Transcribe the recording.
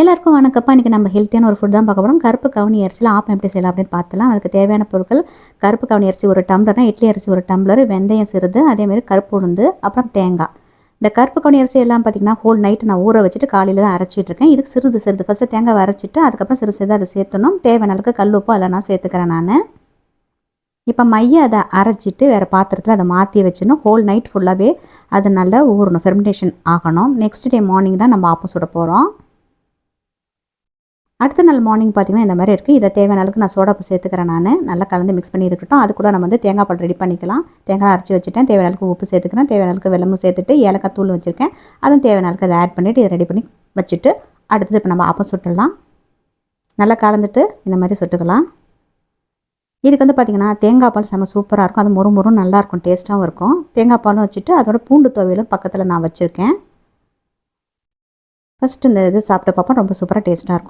எல்லாருக்கும் வணக்கப்பா இன்றைக்கி நம்ம ஹெல்த்தியான ஒரு ஃபுட் தான் பார்க்க போகிறோம் கருப்பு கவுனி அரிசியில் ஆப்பம் எப்படி செய்யலாம் அப்படின்னு பார்த்துலாம். அதுக்கு தேவையான பொருட்கள் கருப்பு கவுனி அரிசி ஒரு டம்ளர்னா இட்லி அரிசி ஒரு டம்ளர் வெந்தயம் சிறுது அதேமாதிரி கருப்பு உளுந்து அப்புறம் தேங்காய். இந்த கருப்பு கவுனி அரிசி எல்லாம் பார்த்திங்கன்னா ஹோல் நைட்டு நான் ஊற வச்சுட்டு காலையில் தான் அரைச்சிட்டு இருக்கேன். இதுக்கு சிறிது சிறிது. ஃபஸ்ட்டு தேங்காய் அரைச்சிட்டு அதுக்கப்புறம் சிறு சிறிது அதை சேர்த்தணும் தேவையான அளவுக்கு கல் உப்பு அதில் நான் சேர்த்துக்கிறேன் நான். இப்போ மைய அதை அரைச்சிட்டு வேறு பாத்திரத்தில் அதை மாற்றி வச்சுன்னு ஹோல் நைட் ஃபுல்லாகவே அது நல்லா ஊறணும். ஃபெர்மினேஷன் ஆகணும். நெக்ஸ்ட் டே மார்னிங் தான் நம்ம ஆப்பம் சுட போகிறோம் அடுத்த நாள் மார்னிங் பார்த்திங்கன்னா இந்த மாதிரி இருக்குது இதை தேவையான அளவுக்கு நான் சோடாப்பு சேர்த்துக்கிறேன் நான். நல்லா கலந்து மிக்ஸ் பண்ணி இருக்கட்டும். அது கூட நம்ம வந்து தேங்காய் பால் ரெடி பண்ணிக்கலாம். தேங்காய் அரைச்சி வச்சுட்டேன். தேவையான அளவுக்கு உப்பு சேர்த்துக்கிறேன். தேவையான அளவுக்கு வெள்ளமும் சேர்த்துட்டு ஏலக்காய் தூள் வச்சுருக்கேன். அதுவும் தேவையான அளவுக்கு அதை ஆட் பண்ணிவிட்டு இதை ரெடி பண்ணி வச்சுட்டு அடுத்தது இப்போ நம்ம அப்பம் சுட்டுடலாம். நல்லா கலந்துட்டு இந்த மாதிரி சுட்டுக்கலாம். இதுக்கு வந்து பார்த்திங்கன்னா தேங்காய் பால் செம்ம சூப்பராக இருக்கும். அது மொறு மொறும் நல்லாயிருக்கும் டேஸ்ட்டாகவும் இருக்கும். தேங்காய் பாலும் வச்சுட்டு அதோட பூண்டு துவையிலும் பக்கத்தில் நான் வச்சுருக்கேன். ஃபஸ்ட்டு இந்த இது சாப்பிட்டு பார்ப்போம் ரொம்ப சூப்பராக டேஸ்ட்டாக இருக்கும்.